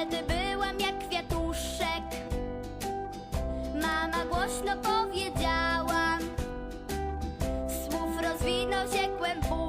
Wtedy byłam jak kwiatuszek Mama głośno powiedziałam Słów rozwinął się głęboko.